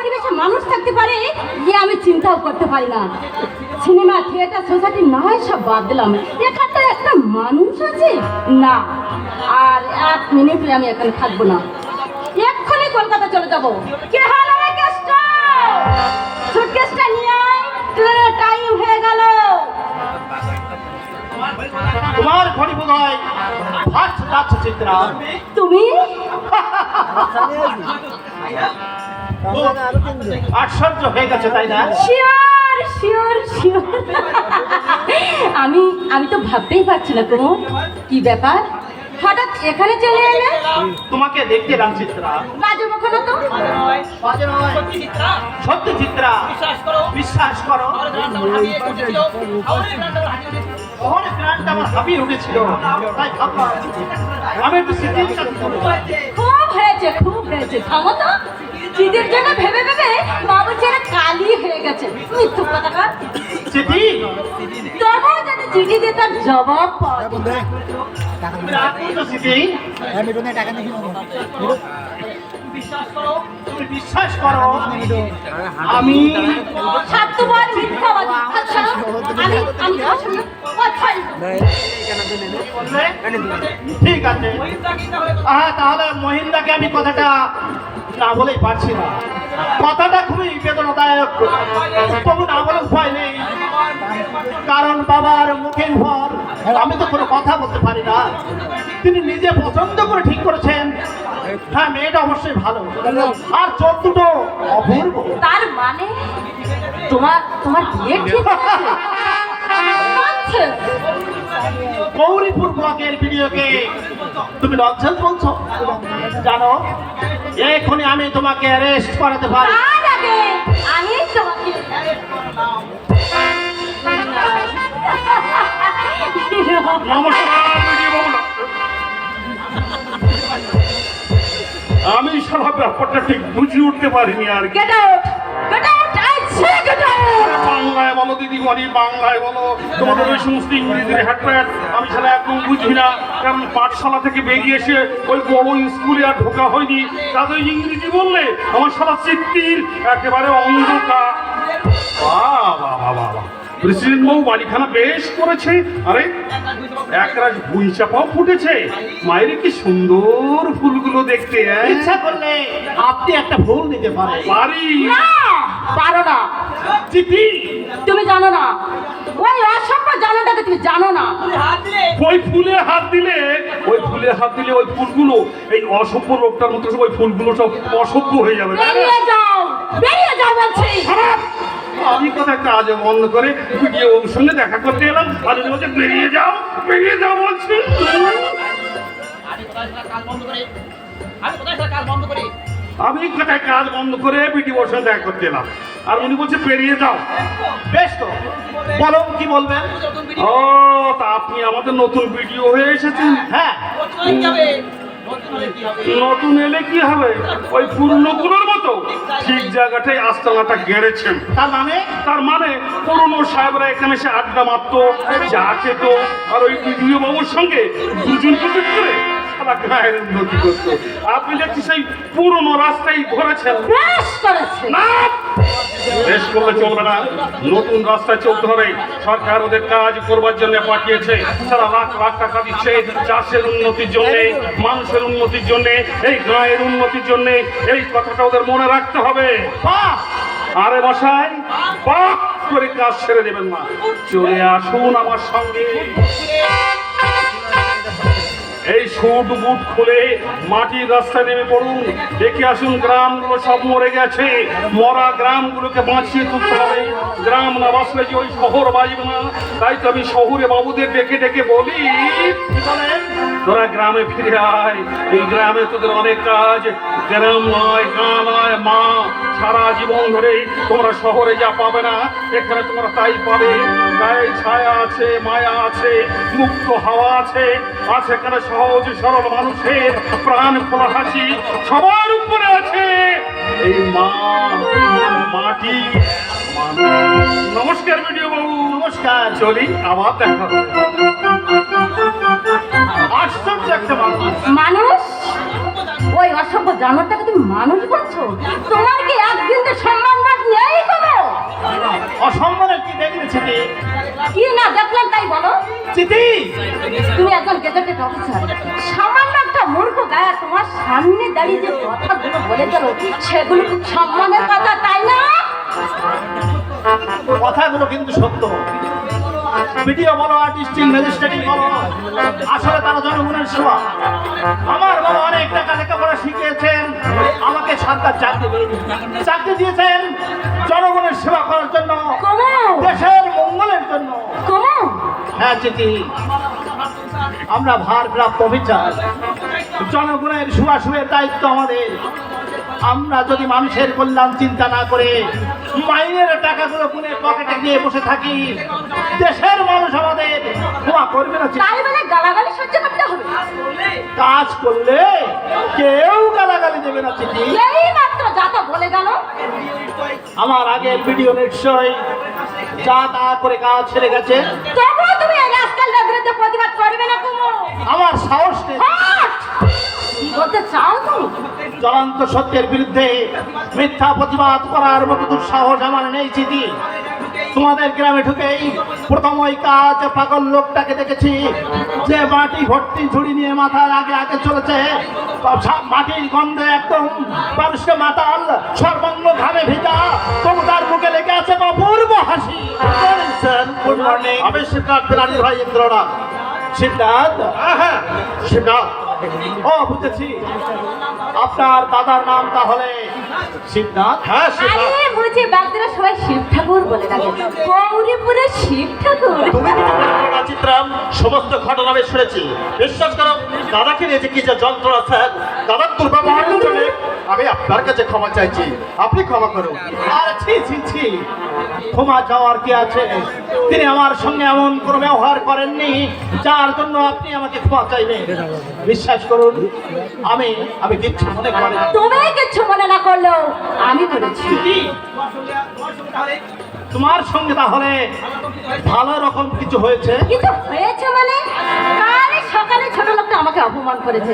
পরিবেশে মানুষ থাকতে পারে যে আমি চিন্তাও করতে পারি না। সিনেমা থিয়েটার সোসাইটি না হয় সব বাদ দিলাম। এখানটা একটা মানুষ আছে? না। আর এক মিনিট আমি এখানে থাকব না। এক্ষুনি কলকাতা চলে যাব। কে হলো কেসটা সুটকেসটা নিয়ে আয় ট্রেনের টাইম হয়ে গেল। তোমার ঘড়ি বোধ হয় ফার্স্ট যাচ্ছে চিত্রা। তুমি? আশ্চর্য হয়ে গেছে তাই না? Sure sure sure. আমি আমি তো ভাবতেই পারছি না কুমুর কি ব্যাপার? হঠাৎ এখানে চলে এলে? তোমাকে দেখতে এলাম চিত্রা। বাজে বকো তো? সত্যি চিত্রা? বিশ্বাস করো। আমি একটু। খুব হয়েছে খুব হয়েছে। থামো তো। চিদের জন্য ভেবে ভেবে কালি হয়ে গেছে। মিথ্যু কথা স্মৃতি তবুও যদি চিঠি দিয়ে তার জবাব পাওয়া দেখি তুমি বিশ্বাস করো আমি স্বার্থপর মিথ্যাবাদী। আমি আমি তোমার সঙ্গে কথাই ঠিক আছে। হ্যাঁ তাহলে মহিন্দাকে আমি কথাটা না বলেই পারছি না। কথাটা খুবই বেদনাদায়ক। তবু না বলে উপায় নেই। কারণ বাবার মুখের ভর আমি তো কোনো কথা বলতে পারি না। তিনি নিজে পছন্দ করে ঠিক করেছেন। হ্যাঁ মেয়েটা অবশ্যই ভালো। আর চোখ দুটো অপূর্ব। তার মানে তোমার তোমার বিয়ে ঠিক আছে? Nonsense! গৌরীপুর ব্লকের ভিডিওকে তুমি লজ্জাল বলছো জানো এখনই আমি তোমাকে অ্যারেস্ট করাতে পারি আমি তোমাকে আমি সারা ব্যাপারটা ঠিক বুঝে উঠতে পারিনি আর! Get out! I say get out! বাংলায় বলো দিদি গনি বাংলায় বলো। তোমাদের ওই সমস্ত ইংরেজির হ্যাটপ্যাট আমি সারা একদম বুঝি না। কারণ পাঠশালা থেকে বেরিয়ে এসে ওই বড় স্কুলে আর ঢোকা হয়নি। তাদের ইংরেজি বললে আমার সারা চিত্তির একেবারে অন্ধকার। বাহ বাহ বাহ বাহ বাহ। প্রেসিডেন্ট বাবু বাড়িখানা বেশ করেছে। আরে একরাজ ভুই চাপাও ফুটেছে। মায়ের কি সুন্দর ফুলগুলো দেখতে? ইচ্ছা করলে আপনি একটা ভুল নিতে পারেন। পারি না! পারো না। চিঠি তুমি জানো না। ওই অসভ্য জানোটাকে তুমি জানো না। ওই ফুলে হাত দিলে ওই ফুলে হাত দিলে ওই ফুলগুলো এই অসভ্য রোগটার মতো সব ওই ফুলগুলো সব অসভ্য হয়ে যাবে। বেরিয়ে যাও বেরিয়ে যাও বলছি। খারাপ! আমি কোথায় কাজ বন্ধ করে ভিডিও ওর সঙ্গে দেখা করতে এলাম আর উনি বলছে বেরিয়ে যাও বেরিয়ে যাও বলছি। আমি কোথায় কাজ বন্ধ করে? ভিডিওর সঙ্গে দেখা করতে এলাম। আর উনি বলছে পেরিয়ে যাও। বেশ তো। বলো কি বলবেন? ও তা আপনি আমাদের নতুন ভিডিও হয়ে এসেছেন? হ্যাঁ। নতুন এলে কি হবে? ওই পুরনোগুলোর মতো। ঠিক জায়গাটায় আস্তানাটা গেড়েছেন। তার মানে? তার মানে পুরনো সাহেবরা এখানে এসে আড্ডা মারতো চা খেত আর ওই বিডিও বাবুর সঙ্গে দুজন দুজন করে সারা গায়ের উন্নতি করতো। আপনি দেখছি সেই পুরনো রাস্তায় ধরেছেন বেশ করেছে না! বেশ করলে চলবে না। নতুন রাস্তায় চলতে হবে। সরকার ওদের কাজ করবার জন্য পাঠিয়েছে। তারা লাখ লাখ টাকা দিচ্ছে চাষের উন্নতির জন্য মানুষের উন্নতির জন্য এই গায়ের উন্নতির জন্য। এই কথাটা ওদের মনে রাখতে হবে! আরে মশাই পাক করে কাজ ছেড়ে দেবেন না চলে আসুন আমার সঙ্গে। এই সুট বুট খুলে মাটির রাস্তায় নেমে পড়ুন। দেখে আসুন, গ্রামগুলো সব মরে গেছে। মরা গ্রামগুলোকে বাঁচিয়ে তুলতে হবে। গ্রাম না বাঁচলে যে ওই শহর বাঁচবে না? তাই তো আমি শহরে বাবুদের ডেকে ডেকে বলি তোরা গ্রামে ফিরে আয়। এই গ্রামে তোদের অনেক কাজ। গ্রাম নয়, গা নয়, মা সারা জীবন ধরে তোমরা শহরে যা পাবে না, এখানে তোমরা তাই পাবে। ছায়া আছে, মায়া আছে, মুক্ত হাওয়া আছে আছে এখানে সহজ সরল মানুষের প্রাণ খোলা হাসি সবার উপরে আছে। এই মা মাটি নমস্কার ভিডিও বাবু। নমস্কার। চলি আবার দেখা আশ্চর্য একটা মানুষ। মানুষ? ওই অসভ্য জানোয়ারটাকে তুমি মানুষ বলছো? তোমার কি একদিন তো সম্মানবাদ নেই কোনো? অসম্মানের কি দেখেছি কি না দেখলাম তাই বলো। অফিসার। সামান্য একটা মূর্খ গায়া তোমার সামনে দাঁড়িয়ে যে কথাগুলো বলে গেল সেগুলো খুব সম্মানের কথা তাই না? কথাগুলো কিন্তু সত্য। ভিডিও বলো আর্টিস্টিং ম্যাজিস্ট্রেটিং বলো আসলে তারা জনগণের সেবা। আমার বাবা অনেক টাকা লেখাপড়া শিখিয়েছেন আমাকে সরকার চাকরি চাকরি দিয়েছেন জনগণের সেবা করার জন্য। দেশের হ্যাঁ চিঠি। আমরা ভারপ্রাপ্ত অফিসার জনগণের সুবাসুয়ের দায়িত্ব আমাদের। আমরা যদি মানুষের কল্যাণ চিন্তা না করে মাইনের টাকাগুলো পুনে পকেটে নিয়ে বসে থাকি দেশের মানুষ আমাদের ক্ষমা করবে না চিঠি। তাই বলে গালাগালি সহ্য করতে হবে। কাজ করলে কেউ গালাগালি দেবে না চিঠি। বলে গেল। আমার আগের ভিডিও নিশ্চয় যা তা করে কাজ ছেড়ে গেছে। তুমি এই বিরুদ্ধে প্রতিবাদ করবে না কুমু। আমার সাহস নেই। হাট! কি বলতে চাও তুমি জ্বলন্ত সত্যের বিরুদ্ধে মিথ্যা প্রতিবাদ করার মতো দুঃসাহস আমার নেই চিঠি তোমাদের গ্রামে ঢুকেই প্রথম ওই কাজ পাগল লোকটাকে দেখেছি যে মাটি ভর্তি ঝুড়ি নিয়ে মাথার আগে আগে চলেছে। সব মাটির গন্ধে একদম মানুষকে মাতাল সিদ্ধার্থ বেনারি ভাই ইন্দ্রনাথ। সিদ্ধার্থ? হ্যাঁ সিদ্ধার্থ। ও বুঝেছি। আপনার দাদার নাম তাহলে শিবনাথ হ্যাঁ আরে বুঝি বাগদারা সবাই শিব ঠাকুর বলে ডাকে। গৌরীপুরে শিব ঠাকুর। তুমি চিত্রাম সমস্ত ঘটনা আমি শুনেছি। বিশ্বাস করো দাদাকে নিয়ে যে কি যে যন্ত্রণা স্যার। দাদার দুর্ব্যবহারের জন্য আমি আপনার কাছে ক্ষমা চাইছি। আপনি ক্ষমা করুন। আর ছি ছি ছি। ক্ষমা চাওয়ার কি আছে? তিনি আমার সঙ্গে এমন কোনো ব্যবহার করেননি যার জন্য আপনি আমাকে ক্ষমা চাইবেন। বিশ্বাস করুন আমি আমি কিচ্ছু মনে করি তুমি কিচ্ছু মনে না করলেও আমি করেছি? তোমার সঙ্গে তাহলে ভালো রকম কিছু হয়েছে? কিছু হয়েছে মানে? কাল সকালে ছোট লোকটা আমাকে অপমান করেছে।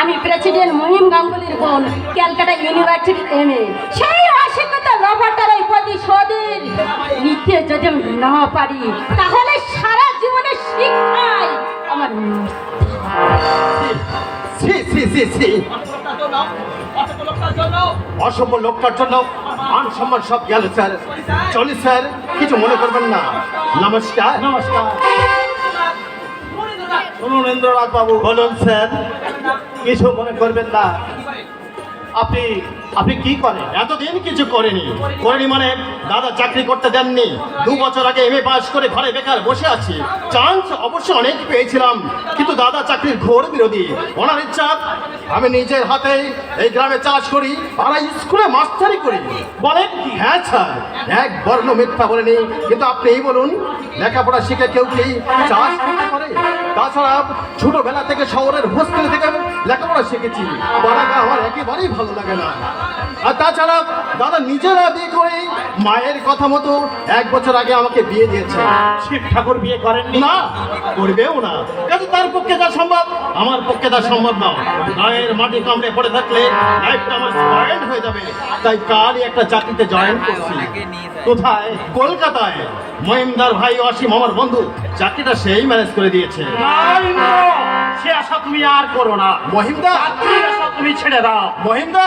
আমি প্রেসিডেন্ট মহিম গাঙ্গুলির বোন ক্যালকাটা ইউনিভার্সিটি এম এ সেই অশিক্ষিত লভারটার ওই প্রতিশোধের নিতে যদি আমি না পারি তাহলে সারা জীবনের শিক্ষায় আমার সি সি সি সি অসভ্য লোকটার জন্য। মান সম্মান সব গেল স্যার। চলি স্যার কিছু মনে করবেন না। নমস্কার। নমস্কার। শুনুন বাবু বলুন স্যার। কিছু মনে করবেন না। আপনি আপনি কি করেন? এতদিন কিছু করেনি করেনি মানে দাদা চাকরি করতে দেননি। দু বছর আগে এমএ পাস করে ঘরে বেকার বসে আছি। চান্স অবশ্য অনেক পেয়েছিলাম। কিন্তু দাদা চাকরির ঘোর বিরোধী। ওনার ইচ্ছা, আমি নিজের হাতে এই গ্রামে চাষ করি, আর স্কুলে মাস্টারি করি। বলেন হ্যাঁ স্যার। এক বর্ণ মিথ্যা বলেনি। কিন্তু আপনি বলুন, লেখাপড়া শিখে কেউ কি চাষ করতে পারে? তাছাড়া ছোটবেলা থেকে শহরের হোস্টেল থেকে লেখাপড়া শিখেছি। পাড়াগা আমার একেবারেই ভালো লাগে না। আর তাছাড়া দাদা নিজেরা বিয়ে করে মায়ের কথা মতো এক বছর আগে আমাকে বিয়ে দিয়েছে। শিব ঠাকুর বিয়ে করেননি? না করবেও না। কাজে তার পক্ষে যা সম্ভব আমার পক্ষে তা সম্ভব না। গায়ের মাটি কামড়ে পড়ে থাকলে লাইফটা আমার স্পয়েল হয়ে যাবে। তাই কালই একটা চাকরিতে জয়েন করছি। কোথায়? কলকাতায়। মহিমদার ভাই অসীম আমার বন্ধু চাকরিটা সেই ম্যানেজ করে দিয়েছে। সে আশা তুমি আর করো না। মহিমদা আশা তুমি ছেড়ে দাও। মহিমদা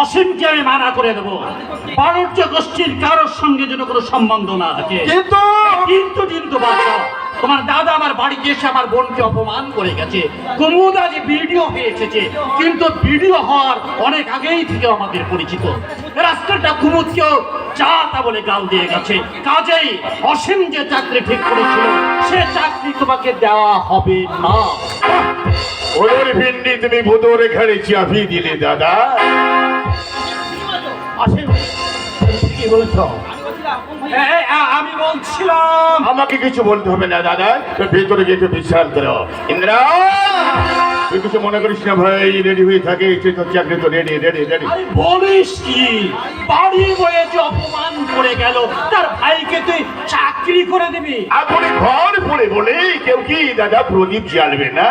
অসীমকে আমি মানা করে দেবো। বাণিজ্য গোষ্ঠীর কারোর সঙ্গে যেন কোনো সম্বন্ধ না থাকে। কিন্তু কিন্তু কিন্তু বাচ্চা। তোমার দাদা আমার বাড়িতে এসে আমার বোনকে অপমান করে গেছে। কুমুদ আজ ভিডিও হয়ে এসেছে। কিন্তু ভিডিও হওয়ার অনেক আগেই থেকে আমাদের পরিচিত। রাস্তাটা কুমুদকেও চা তা বলে গাল দিয়ে গেছে। কাজেই অসীম যে চাকরি ঠিক করেছিল সে চাকরি তোমাকে দেওয়া হবে না। ওদের ভিন্ডি তুমি ভুতোর ঘরে চাপি দিলে দাদা। আসেন কি বলেছ। আমি বলছিলাম। আমাকে কিছু বলতে হবে না দাদা। ভেতরে গিয়ে একটু বিশ্রাম করো। ইন্দ্রা! তুই কিছু মনে করিস না ভাই রেডি হয়ে থাকে চাকরি তো রেডি রেডি রেডি বলিস কি? বাড়ি বয়ে যে অপমান করে গেল তার ভাইকে তুই চাকরি করে দিবি। আপনি ঘর পড়ে বলে কেউ কি দাদা প্রদীপ জ্বালবে না?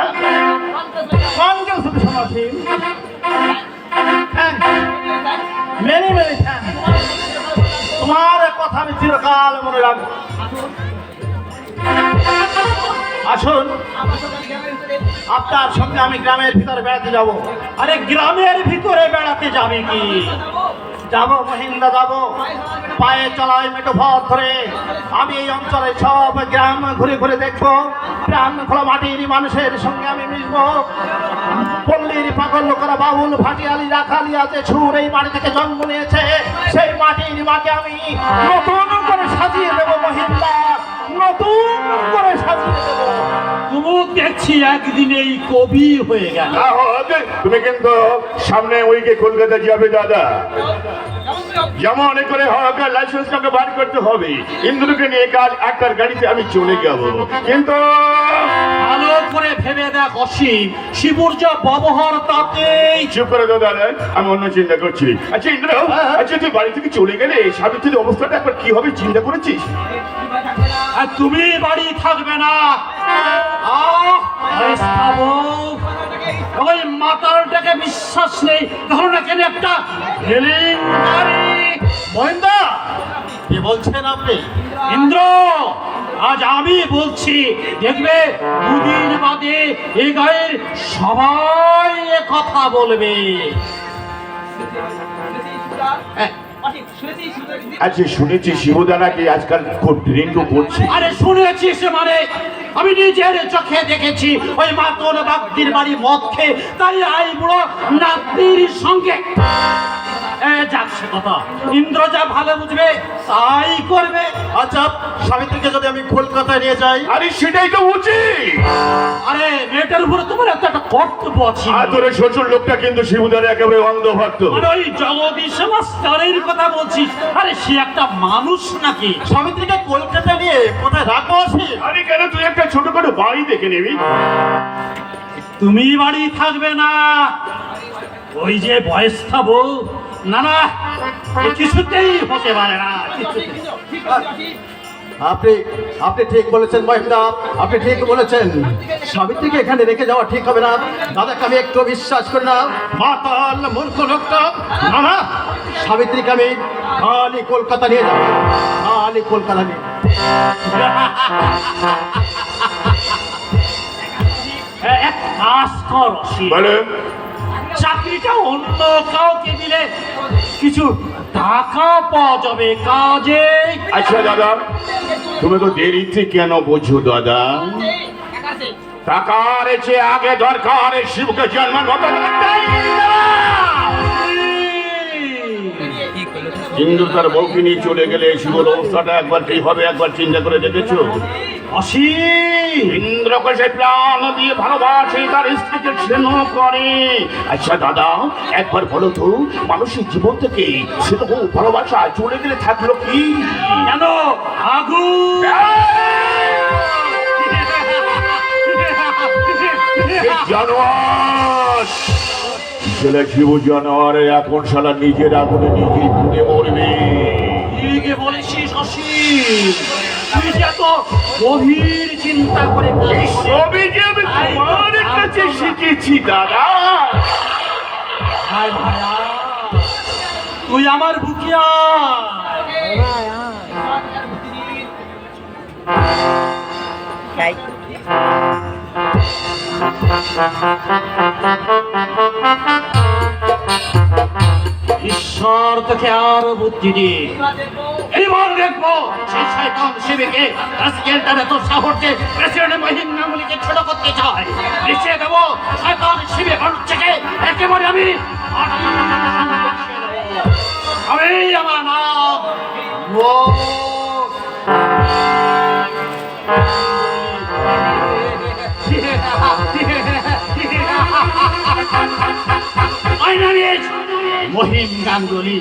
শোনাচ্ছি মেনি মেনি কথা আমি চিরকাল মনে রাখব। আসুন, আপনার সঙ্গে আমি গ্রামের ভিতরে বেড়াতে যাব। আরে গ্রামের ভিতরে বেড়াতে যাবে কি? যাব মহিন্দা যাব। পায়ে চলায় মেটো পথ ধরে। আমি এই অঞ্চলে সব গ্রাম ঘুরে ঘুরে দেখব। প্রাণ খোলা মাটির মানুষের সঙ্গে আমি মিশবো। পল্লীর পাগল লোকেরা বাউল, ভাটিয়ালি, রাখালি আছে, সুর এই মাটি থেকে জন্ম নিয়েছে। সেই মাটির মাকে আমি নতুন করে সাজিয়ে দেবো মহিন্দা। নতুন করে সাজিয়ে দেবো। তুমুক দেখছি একদিনেই কবি হয়ে গেল। তুমি কিন্তু সামনে উইকে কলকাতা যাবে দাদা। যেমন করে হোক লাইসেন্সটাকে বার করতে হবে। ইন্দ্রকে নিয়ে কাল একটার গাড়িতে আমি চলে যাব। কিন্তু ভালো করে ভেবে দেখ অসীম। শিবুর যা ব্যবহার তাতেই চুপ করে দাদা। আমি অন্য চিন্তা করছি। আচ্ছা ইন্দ্র আচ্ছা তুই বাড়ি থেকে চলে গেলে সাবিত্রীর অবস্থাটা একবার কি হবে চিন্তা করেছিস? আর তুমি বাড়ি থাকবে না। ওই মাতালটাকে বিশ্বাস নেই। ধরো না কেন একটা মহিন্দা কি বলছেন আপনি? ইন্দ্র আজ আমি বলছি দেখবে দুদিন বাদে এ গায়ের সবাই কথা বলবে। হ্যাঁ, আচ্ছা শুনেছি শিবদা নাকি আজকাল খুব ড্রিঙ্ক করছে। আরে শুনেছি সে মানে আমি নিজের চোখে দেখেছি, ওই মাতর বাগদির বাড়ি মদ খেয়ে তাই আই বুড়ো নাতির সঙ্গে। সে কথা। ইন্দ্র যা ভালো বুঝবে তাই করবে। আচ্ছা সাবিত্রীকে যদি আমি কলকাতায় নিয়ে যাই? আরে সেটাই তো উচিত। আরে মেয়েটার উপরে তোমার একটা একটা কর্তব্য আছে। ওই শ্বশুর লোকটা কিন্তু শিবুদার একেবারে অন্ধভক্ত। মানে ওই জগদীশ মাস্টারের কথা বলছিস। আরে সে একটা মানুষ নাকি? সাবিত্রীকে কলকাতায় নিয়ে কোথায় রাখব আরে কেন তুই একটা ছোটখাটো বাড়ি দেখে নিবি? তুমি বাড়ি থাকবে না। ওই যে বয়সটা বউ না না কিছুতেই হতে পারে না। আপনি আপনি ঠিক বলেছেন মহিন্দা আপনি ঠিক বলেছেন। সাবিত্রীকে এখানে রেখে যাওয়া ঠিক হবে না। দাদাকে আমি একটু বিশ্বাস করি না। মাতাল মূর্খ লোকটা না না সাবিত্রীকে আমি খালি কলকাতা নিয়ে যাব। খালি কলকাতা নিয়ে। এক কাজ কর বলে চাকরিটা অন্য কাউকে দিলে কিছু টাকা পাওয়া যাবে কাজে। আচ্ছা দাদা, তুমি তো দেরিতে কেন বোঝো, দাদা? টাকার চেয়ে আগে দরকার, শিবকে জন্ম হিন্দু তার বউকে নিয়ে চলে গেলে শিবর অবস্থাটা একবার কি হবে, একবার চিন্তা করে দেখেছ? অসীম। ইন্দ্রকে সে প্রাণ দিয়ে ভালোবাসে তার স্ত্রীকে স্নেহ করে। আচ্ছা দাদা একবার বলো তো মানুষের জীবন থেকে স্নেহ ভালোবাসা চলে গেলে থাকল কি? কেন? আগুন! জানোয়ার ছেলে শিব জানোয়ারে এখন শালা নিজের আগুনে নিজেই পুড়ে মরবে। বলেছিস অসীম? তুই যে এত গভীর চিন্তা করে সবই যে আমি তোমার কাছে শিখেছি দাদা। হায় ভায়া। তুই আমার বুকিয়া। ঈশ্বর তোকে আর বুদ্ধি দি এইবার দেখব। সেই শয়তান শিবিকে আজকের তারা তো সাহসে প্রেসিডেন্ট মহিম গাঙ্গুলিকে ছোট করতে চায়। নিশ্চয় দেবো। শয়তান শিবে মানুষকে একেবারে আমি আমি আমার নাম is মহিম গাঙ্গুলি।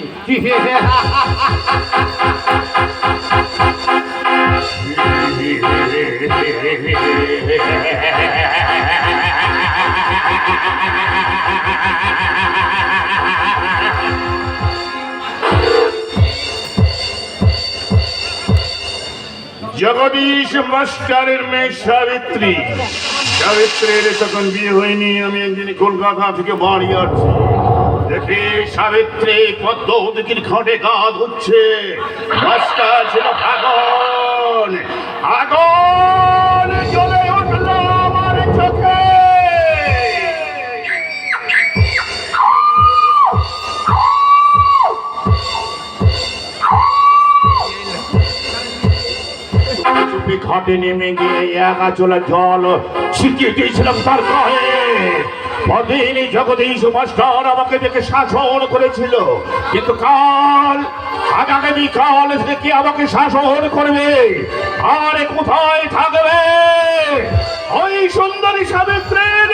জগদীশ মাস্টারের মেয়ে সাবিত্রী। সাবিত্রীর তখন বিয়ে হয়নি, আমি একদিন কলকাতা থেকে বাড়ি আসছি। দেখি সাবিত্রী পদ্ম দিকির ঘটে গা ধুচ্ছে মাস্টার ছিল আগুন আগুন জ্বলে উঠল আমার চোখে। ঘটে নেমে গিয়ে একা চলে জল ছিটিয়ে দিয়েছিলাম তার গায়ে। পদিন জগদীশ মাস্টার আমাকে দেখে শাসন করেছিল। কিন্তু কাল, আগামী কাল থেকে আমাকে শাসন করবে? আর কোথায় থাকবে? ওই সুন্দরী সাবিত্রীর